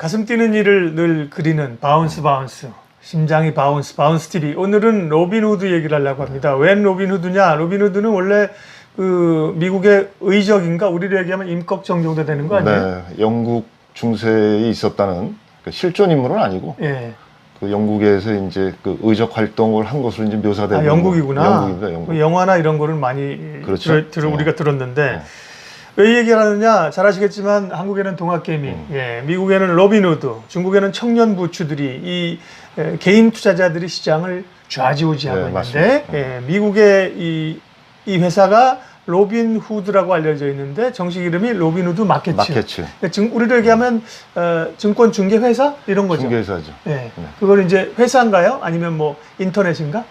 가슴 뛰는 일을 늘 그리는 바운스 바운스 심장이 바운스 바운스 TV 오늘은 로빈후드 얘기를 하려고 합니다. 웬 로빈후드냐? 로빈후드는 원래 그 미국의 의적인가 우리로 얘기하면 임꺽정 정도 되는 거 아니에요? 네, 영국 중세에 있었다는 그 실존 인물은 아니고 예. 그 영국에서 이제 그 의적 활동을 한 것으로 이제 묘사되고 아, 영국이구나. 영국입니다, 영국. 그 영화나 이런 거를 많이 그렇죠. 들, 들, 네. 우리가 들었는데 네. 왜 이 얘기를 하느냐 잘 아시겠지만 한국에는 동학개미, 음. 예, 미국에는 로빈후드, 중국에는 청년 부추들이 이 에, 개인 투자자들이 시장을 좌지우지하고 네, 있는데 맞습니다. 예, 미국의 이, 이 회사가 로빈후드라고 알려져 있는데 정식 이름이 로빈후드 마켓츠. 마켓츠 우리로 얘기하면 어, 증권 중개 회사 이런 거죠. 중개사죠. 예, 네. 그걸 이제 회사인가요? 아니면 뭐 인터넷인가?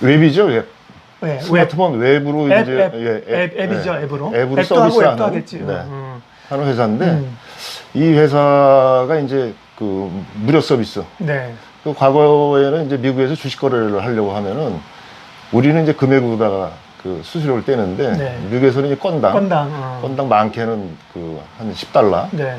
웹이죠, 웹. 예, 웹. 스마트폰 웹 으로 앱, 이제 앱, 예, 앱, 앱 이죠, 예, 앱으로. 앱으로 앱도 하고 서비스하는 앱도 하겠지. 네, 음. 하는 회사인데 음. 이 회사가 이제 그 무료 서비스. 네. 그 과거에는 이제 미국에서 주식 거래를 하려고 하면은 우리는 이제 금액으로다가 그 수수료를 떼는데 네. 미국에서는 이제 건당 건당. 어. 건당 많게는 그 한 10달러 네.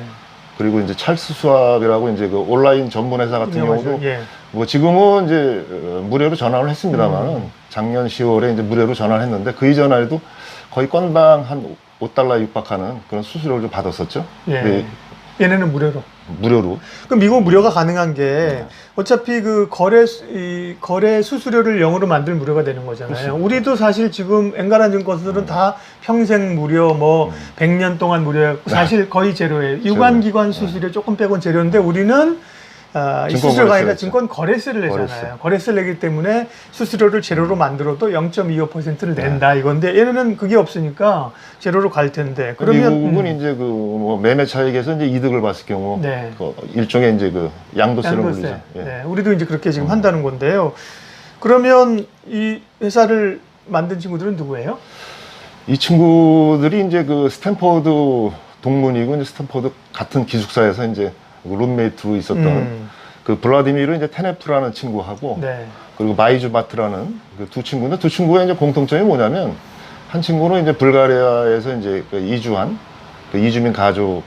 그리고 이제 찰스 수압이라고 이제 그 온라인 전문 회사 같은 유명하죠. 경우도 예. 뭐 지금은 이제 어, 무료로 전환을 했습니다만은 음. 작년 10월에 이제 무료로 전환을 했는데 그 이전에도 거의 건당 한 5달러 육박하는 그런 수수료를 좀 받았었죠. 예. 네, 얘네는 무료로. 무료로. 그럼 미국 무료가 가능한 게 네. 어차피 그 거래 수- 이 거래 수수료를 0으로 만들 무료가 되는 거잖아요. 우리도 사실 지금 엔간한 증권사들은 다 평생 무료 뭐 음. 100년 동안 무료예요. 사실 거의 제로예요. 유관 기관 수수료 조금 빼곤 제로인데 우리는 아, 이 증권 수수료가 아니라 거래세를 증권 거래세를 내잖아요. 거래세. 거래세 를 내기 때문에 수수료를 제로로 만들어도 0.25%를 낸다 이건데 얘네는 그게 없으니까 제로로 갈 텐데 그러면 미국은 음, 이제 그 뭐 매매 차익에서 이제 이득을 봤을 경우 네. 그 일종의 이제 그 양도세를 양도세. 물리죠. 예. 음. 네, 우리도 이제 그렇게 지금 한다는 건데요. 그러면 이 회사를 만든 친구들은 누구예요? 이 친구들이 이제 그 스탠퍼드 동문이고 이제 스탠퍼드 같은 기숙사에서 이제 룸메이트로 있었던 음, 그 블라디미르 이제 테네프라는 친구하고 네. 그리고 마이주 바트라는 그 두 친구인데 두 친구의 이제 공통점이 뭐냐면 한 친구는 이제 불가리아에서 이제 그 이주한 그 이주민 가족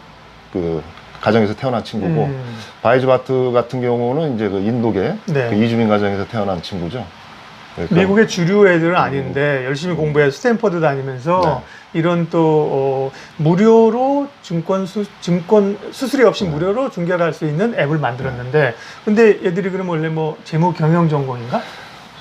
그 가정에서 태어난 친구고 음, 바이주 바트 같은 경우는 이제 그 인도계 네. 그 이주민 가정에서 태어난 친구죠. 그러니까 미국의 주류 애들은 아닌데 열심히 공부해서 스탠퍼드 다니면서 이런 또 어, 무료로 증권 수 증권 수수료 없이 네. 무료로 중개를 할수 있는 앱을 만들었는데 근데 얘들이 그럼 원래 뭐 재무 경영 전공인가?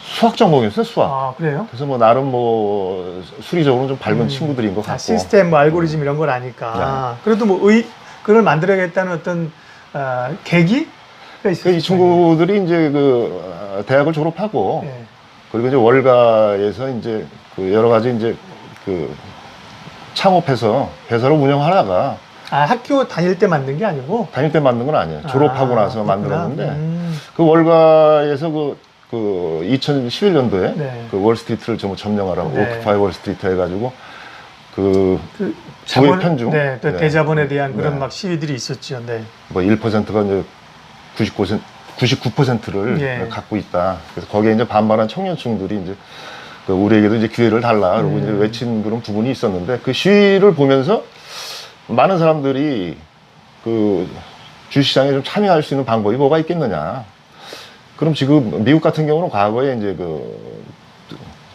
수학 전공이었어요, 수학. 아 그래요? 그래서 뭐 나름 뭐 수리적으로 좀 밝은 음. 친구들인 것다 같고. 시스템 뭐 알고리즘 이런 걸 아니까 그래도 뭐 의 그걸 만들어야겠다는 어떤 아, 계기가 있어요. 그이 친구들이 이제 그 어, 대학을 졸업하고 예. 그리고 이제 월가에서 이제 그 여러 가지 이제 그 창업해서 회사를 운영하다가 아 학교 다닐 때 만든 게 아니고 다닐 때 만든 건 아니에요. 졸업하고 아, 나서 그렇구나. 만들었는데 음, 그 월가에서 그, 그 2011년도에 네. 그 월스트리트를 전부 점령하라고 네. 오크파이 월스트리트 해가지고 그그 부의 편중. 네, 또 네. 대자본에 대한 그런 네. 막 시위들이 있었죠. 네. 뭐 1%가 이제 99%, 99%를 예. 갖고 있다. 그래서 거기에 이제 반발한 청년층들이 이제 그 우리에게도 이제 기회를 달라. 그러고 음. 이제 외친 그런 부분이 있었는데 그 시위를 보면서 많은 사람들이 그 주시장에 좀 참여할 수 있는 방법이 뭐가 있겠느냐. 그럼 지금 미국 같은 경우는 과거에 이제 그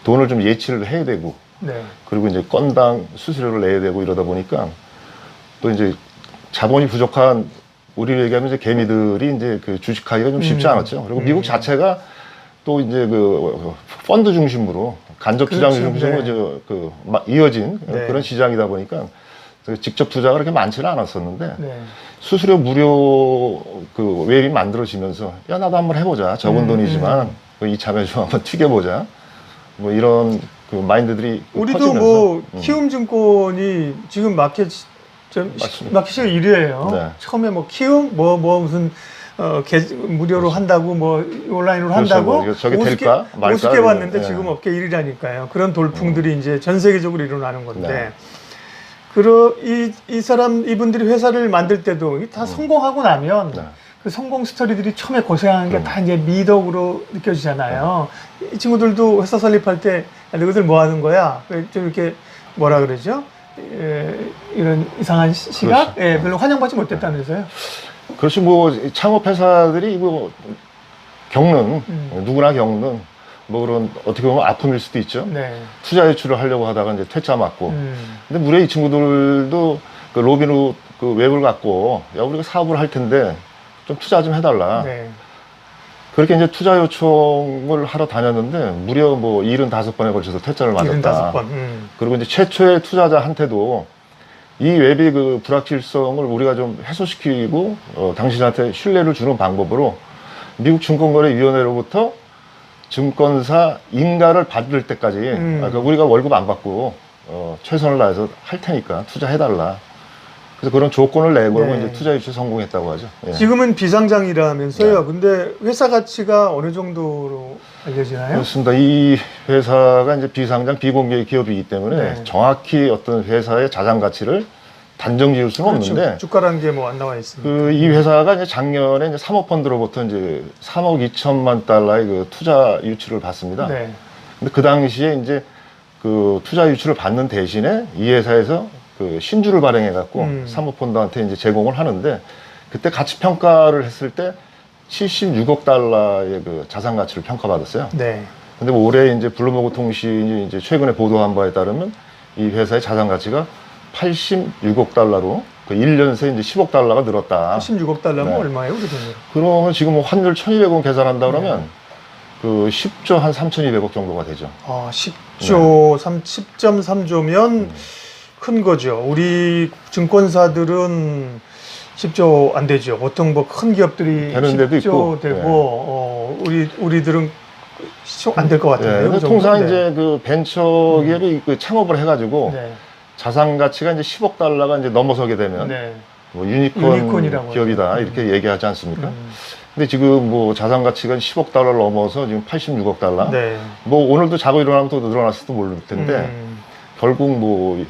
돈을 좀 예치를 해야 되고 네. 그리고 이제 건당 수수료를 내야 되고 이러다 보니까 또 이제 자본이 부족한 우리로 얘기하면 이제 개미들이 이제 그 주식하기가 좀 쉽지 음. 않았죠. 그리고 음. 미국 자체가 또 이제 그 펀드 중심으로 간접 투자 그렇죠. 중심으로 네. 저그 마- 이어진 네. 그런 시장이다 보니까 그 직접 투자가 그렇게 많지는 않았었는데 네. 수수료 무료 그 웹이 만들어지면서 야 나도 한번 해보자 적은 음, 돈이지만 그 이참에 좀 한번 튀겨보자 뭐 이런 그 마인드들이 우리도 퍼지면서, 뭐 음. 키움증권이 지금 마켓. 마켓시가 1위예요. 네. 처음에 뭐 키움 뭐뭐 무슨 어, 개, 무료로 한다고 뭐 온라인으로 그렇죠. 한다고 뭐 이거 저게 될까 말까 이런, 봤는데 예. 지금 업계 1위라니까요. 그런 돌풍들이 이제 전 세계적으로 일어나는 건데 네. 그러 이, 이 사람 이분들이 회사를 만들 때도 다 성공하고 나면 음. 네. 그 성공 스토리들이 처음에 고생한 게 음. 다 이제 미덕으로 느껴지잖아요. 이 친구들도 회사 설립할 때 야, 너희들 뭐 하는 거야? 좀 이렇게 뭐라 그러죠? 예, 이런 이상한 시- 시각 예, 별로 환영받지 못했다면서요? 그렇지 뭐 창업 회사들이 뭐 겪는 음. 누구나 겪는 뭐 그런 어떻게 보면 아픔일 수도 있죠. 네. 투자 유출을 하려고 하다가 이제 퇴짜 맞고. 음, 근데 무려 이 친구들도 그 로빈 후 그 웹을 갖고 야 우리가 사업을 할 텐데 좀 투자 좀 해달라. 네. 그렇게 이제 투자 요청을 하러 다녔는데 무려 뭐 75번에 걸쳐서 퇴짜를 맞았다. 75번. 음. 그리고 이제 최초의 투자자한테도 이 웹의 그 불확실성을 우리가 좀 해소시키고 어, 당신한테 신뢰를 주는 방법으로 미국 증권거래위원회로부터 증권사 인가를 받을 때까지 음. 아, 그러니까 우리가 월급 안 받고 어, 최선을 다해서 할 테니까 투자해달라. 그래서 그런 조건을 내고 네. 이제 투자 유치 성공했다고 하죠. 예. 지금은 비상장이라면서요. 네. 근데 회사 가치가 어느 정도로 알려지나요? 그렇습니다. 이 회사가 이제 비상장 비공개 기업이기 때문에 네. 정확히 어떤 회사의 자산 가치를 단정 지을 수는 그렇죠. 없는데 주가라는 게 뭐 안 나와 있습니다. 그 이 회사가 이제 작년에 이제 사모펀드로부터 이제 3억 2천만 달러의 그 투자 유치를 받습니다. 네. 근데 그 당시에 이제 그 투자 유치를 받는 대신에 이 회사에서 그 신주를 발행해 갖고 음. 사모펀드한테 이제 제공을 하는데 그때 가치 평가를 했을 때 76억 달러의 그 자산 가치를 평가받았어요. 네. 근데 뭐 올해 이제 블루머그 통신이 이제 최근에 보도한 바에 따르면 이 회사의 자산 가치가 86억 달러로 그 1년 새 이제 10억 달러가 늘었다. 16억 달러면 네. 얼마예요, 돈으로? 그러면 지금 뭐 환율 1,200원 계산한다 네. 그러면 그 10조 한 3,200억 정도가 되죠. 아, 10조, 삼 10.3조면 음. 큰 거죠. 우리 증권사들은 10조 안 되죠. 보통 뭐 큰 기업들이 되는 데도 10조 있고, 되고 네. 어, 우리 우리들은 안 될것 예, 같은데요. 그 정도? 통상 네. 이제 그 벤처 기업이 그 창업을 해가지고 네. 자산 가치가 이제 10억 달러가 이제 넘어서게 되면 네. 뭐 유니콘 기업이다 하죠. 이렇게 얘기하지 않습니까? 음, 근데 지금 뭐 자산 가치가 10억 달러를 넘어서 지금 86억 달러. 네. 뭐 오늘도 자고 일어나면 또 늘어났을지도 모를 텐데 음, 결국 뭐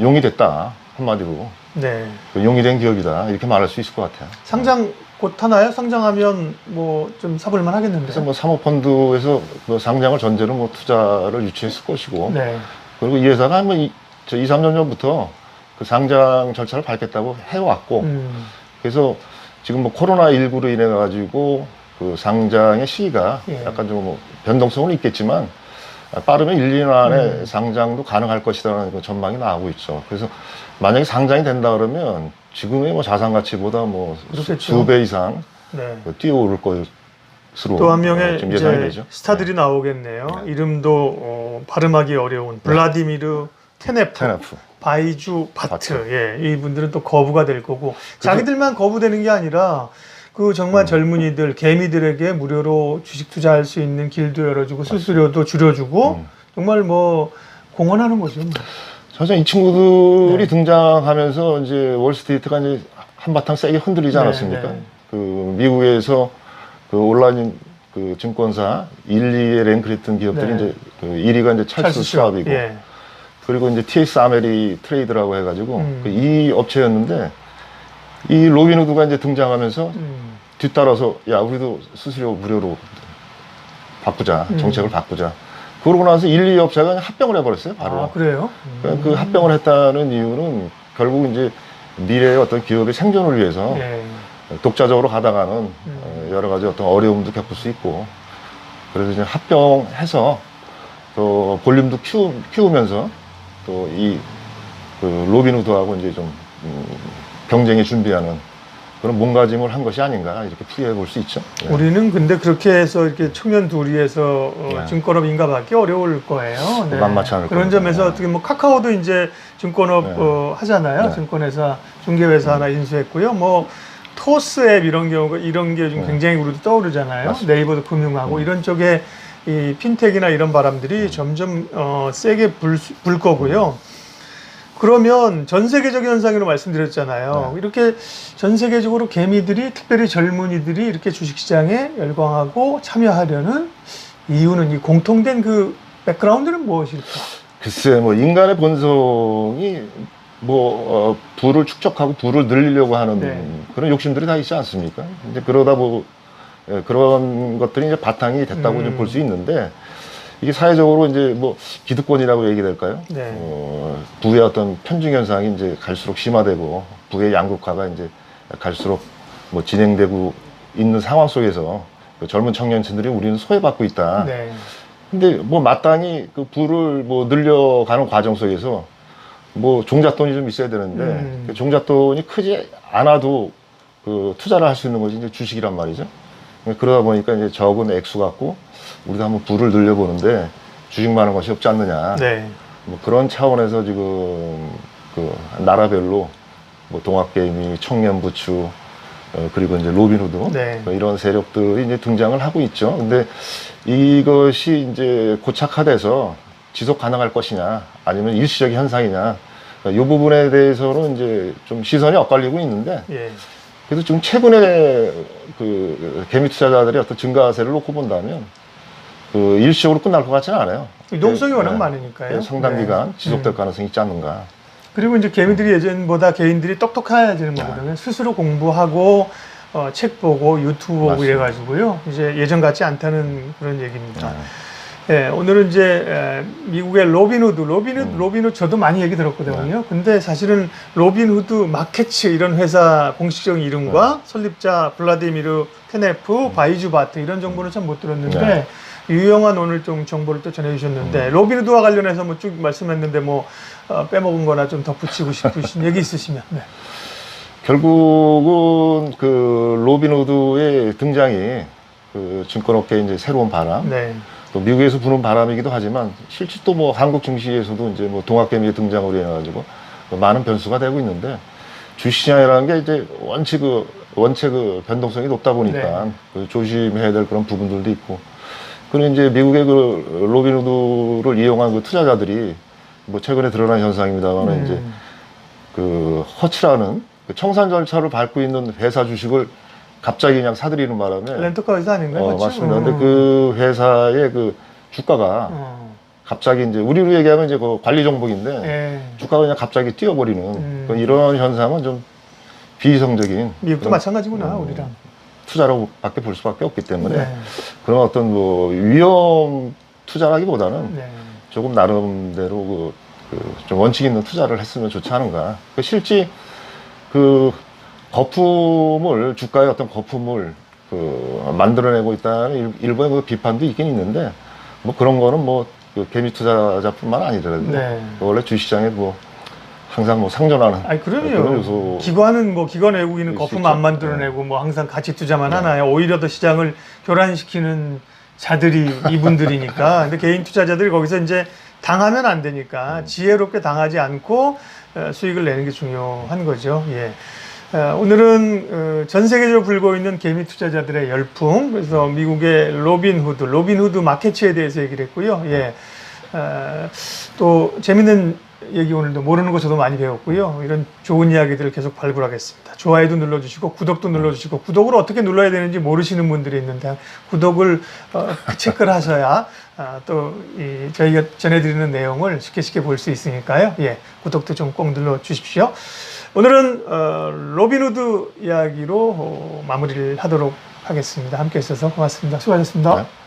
용이 됐다 한마디로 네. 그 용이 된 기업이다 이렇게 말할 수 있을 것 같아요. 상장 곧 하나요? 상장하면 뭐 좀 사볼만 하겠는데. 그래서 뭐 사모펀드에서 뭐 상장을 전제로 뭐 투자를 유치했을 것이고 네. 그리고 이 회사가 뭐 이, 저 2, 3년 전부터 그 상장 절차를 밟겠다고 해왔고 음, 그래서 지금 뭐 코로나 19로 인해 가지고 그 상장의 시기가 예. 약간 좀 뭐 변동성은 있겠지만 빠르면 1, 2년 안에 음. 상장도 가능할 것이라는 그 전망이 나오고 있죠. 그래서 만약에 상장이 된다 그러면 지금의 뭐 자산 가치보다 뭐. 수배 이상 네. 그 뛰어오를 것으로 또 한 명의 어, 예상이 되죠. 스타들이 나오겠네요. 네. 이름도 어, 발음하기 어려운 블라디미르 테네프, 테네프. 바이주 바트. 바트. 예, 이분들은 또 거부가 될 거고 자기들만 거부되는 게 아니라 그 정말 음. 젊은이들 개미들에게 무료로 주식 투자할 수 있는 길도 열어주고 수수료도 줄여주고 음. 정말 뭐 공헌하는 거죠. 뭐. 사실 이 친구들이 네. 등장하면서 이제 월스트리트가 이제 한바탕 세게 흔들리지 네, 않았습니까? 네. 그 미국에서 그 온라인 그 증권사 1, 2에 랭크했던 기업들이 네. 이제 그 1위가 이제 찰스 슈왑이고 예. 그리고 이제 TS 아메리 트레이드라고 해가지고 음. 그 이 업체였는데 이 로빈후드가 이제 등장하면서 음. 뒤따라서 야 우리도 수수료 무료로 바꾸자 음. 정책을 바꾸자 그러고 나서 1, 2 업체가 합병을 해버렸어요 바로 아 그래요? 그그 합병을 했다는 이유는 결국 이제 미래의 어떤 기업의 생존을 위해서 예. 독자적으로 가다가는 음. 어, 여러 가지 어떤 어려움도 겪을 수 있고 그래서 이제 합병해서 또 볼륨도 키우, 키우면서 또 이 그 로빈후드하고 이제 좀 음, 경쟁에 준비하는 그런 몸가짐을 한 것이 아닌가 이렇게 풀이해 볼 수 있죠. 예. 우리는 근데 그렇게 해서 이렇게 청년 둘이에서 어, 네. 증권업 인가받기 어려울 거예요. 네. 만만치 않을 그런 겁니다. 점에서 네. 어떻게 뭐 카카오도 이제 증권업 네. 어, 하잖아요. 네. 증권회사 중개회사 하나 인수했고요. 뭐 토스 앱 이런 경우가 이런 게좀 네. 굉장히 우리도 떠오르잖아요. 맞습니다. 네이버도 금융하고 음. 이런 쪽에 이 핀텍이나 이런 바람들이 점점 어, 세게 불, 수- 불 거고요. 그러면 전 세계적인 현상으로 말씀드렸잖아요. 네. 이렇게 전 세계적으로 개미들이 특별히 젊은이들이 이렇게 주식시장에 열광하고 참여하려는 이유는 이 공통된 그 백그라운드는 무엇일까? 글쎄 뭐 인간의 본성이 뭐 어, 부를 축적하고 부를 늘리려고 하는 네. 그런 욕심들이 다 있지 않습니까? 이제 그러다 뭐 예, 그런 것들이 이제 바탕이 됐다고 음. 볼수 있는데 이게 사회적으로 이제 뭐 기득권이라고 얘기될까요? 네. 어, 부의 어떤 편중 현상이 이제 갈수록 심화되고 부의 양극화가 이제 갈수록 뭐 진행되고 있는 상황 속에서 그 젊은 청년층들이 우리는 소외받고 있다. 네. 근데 뭐 마땅히 그 부를 뭐 늘려가는 과정 속에서 뭐 종잣돈이 좀 있어야 되는데 음. 그 종잣돈이 크지 않아도 그 투자를 할 수 있는 것이 이제 주식이란 말이죠. 그러다 보니까 이제 적은 액수 갖고 우리가 한번 부를 늘려보는데 주식만한 것이 없지 않느냐. 네. 뭐 그런 차원에서 지금 그 나라별로 뭐 동학개미, 청년부추 어, 그리고 이제 로빈후드 네. 뭐 이런 세력들이 이제 등장을 하고 있죠. 근데 이것이 이제 고착화돼서 지속 가능할 것이냐, 아니면 일시적인 현상이냐, 이 부분에 대해서는 이제 좀 시선이 엇갈리고 있는데, 예. 그래서 지금 최근에 그 개미 투자자들의 어떤 증가세를 놓고 본다면, 그 일시적으로 끝날 것 같지는 않아요. 유동성이 네, 워낙 네. 많으니까요. 상당 네. 기간 지속될 음. 가능성이 있지 않는가. 그리고 이제 개미들이 예전보다 개인들이 똑똑해야 되는 네. 거거든요. 스스로 공부하고 어, 책 보고 유튜브 보고 맞습니다. 이래가지고요. 이제 예전 같지 않다는 그런 얘기입니다. 네. 예, 오늘은 이제 에, 미국의 로빈후드, 로빈후드, 음. 로빈후드 저도 많이 얘기 들었거든요. 네. 근데 사실은 로빈후드 마켓츠 이런 회사 공식적인 이름과 네. 설립자 블라디미르 케네프, 바이주 바트 이런 정보는 참 못 들었는데 네. 유용한 오늘 좀 정보를 또 전해주셨는데 음. 로빈후드와 관련해서 뭐 쭉 말씀했는데 뭐 어, 빼먹은 거나 좀 덧붙이고 싶으신 얘기 있으시면 네. 결국은 그 로빈후드의 등장이 그 증권업계의 이제 새로운 바람, 네. 또 미국에서 부는 바람이기도 하지만 실제 또 뭐 한국 증시에서도 이제 뭐 동학개미의 등장으로 인해 가지고 많은 변수가 되고 있는데 주시장이라는 게 이제 원체 그 원체 그 변동성이 높다 보니까 네. 그 조심해야 될 그런 부분들도 있고 그리고 이제 미국의 그 로빈후드를 이용한 그 투자자들이 뭐 최근에 드러난 현상입니다만 은 이제 음. 그 허치라는 그 청산 절차를 밟고 있는 회사 주식을 갑자기 그냥 사들이는 바람에 렌터카 회사 아닌가요? 어, 맞죠? 맞습니다. 음. 근데 그 회사의 그 주가가 어. 갑자기 이제 우리로 얘기하면 이제 그 관리 정복인데 예. 주가가 그냥 갑자기 뛰어버리는 음. 그 이런 현상은 좀 비이성적인 미국도 그런 마찬가지구나 음, 우리랑. 투자라고 밖에 볼 수밖에 없기 때문에 네. 그런 어떤 뭐 위험 투자라기보다는 네. 조금 나름대로 그, 그 좀 원칙 있는 투자를 했으면 좋지 않은가. 그 실제 그 거품을 주가의 어떤 거품을 그 만들어내고 있다는 일- 일부의 그 비판도 있긴 있는데 뭐 그런 거는 뭐 그 개미 투자자뿐만 아니더라도 네. 원래 주시장에 뭐 항상 뭐 상존하는 아니 그런 그럼요. 요소 기관은 뭐 기관 외국인은 거품 수안 있죠. 만들어내고 뭐 항상 가치 투자만 네. 하나요. 오히려 더 시장을 교란시키는 자들이 이분들이니까. 근데 개인 투자자들이 거기서 이제 당하면 안 되니까 음. 지혜롭게 당하지 않고 어, 수익을 내는 게 중요한 거죠. 예. 어, 오늘은 어, 전 세계적으로 불고 있는 개미 투자자들의 열풍, 그래서 미국의 로빈후드, 로빈후드 마켓츠에 대해서 얘기를 했고요. 예. 어, 또 재밌는 얘기 오늘도 모르는 거 저도 많이 배웠고요. 이런 좋은 이야기들을 계속 발굴하겠습니다. 좋아요도 눌러주시고 구독도 눌러주시고 구독을 어떻게 눌러야 되는지 모르시는 분들이 있는데 구독을 어, 체크를 하셔야 아, 또 이, 저희가 전해드리는 내용을 쉽게 쉽게 볼 수 있으니까요. 예, 구독도 좀 꼭 눌러주십시오. 오늘은 어, 로빈후드 이야기로 어, 마무리를 하도록 하겠습니다. 함께 해주셔서 고맙습니다. 수고하셨습니다. 네.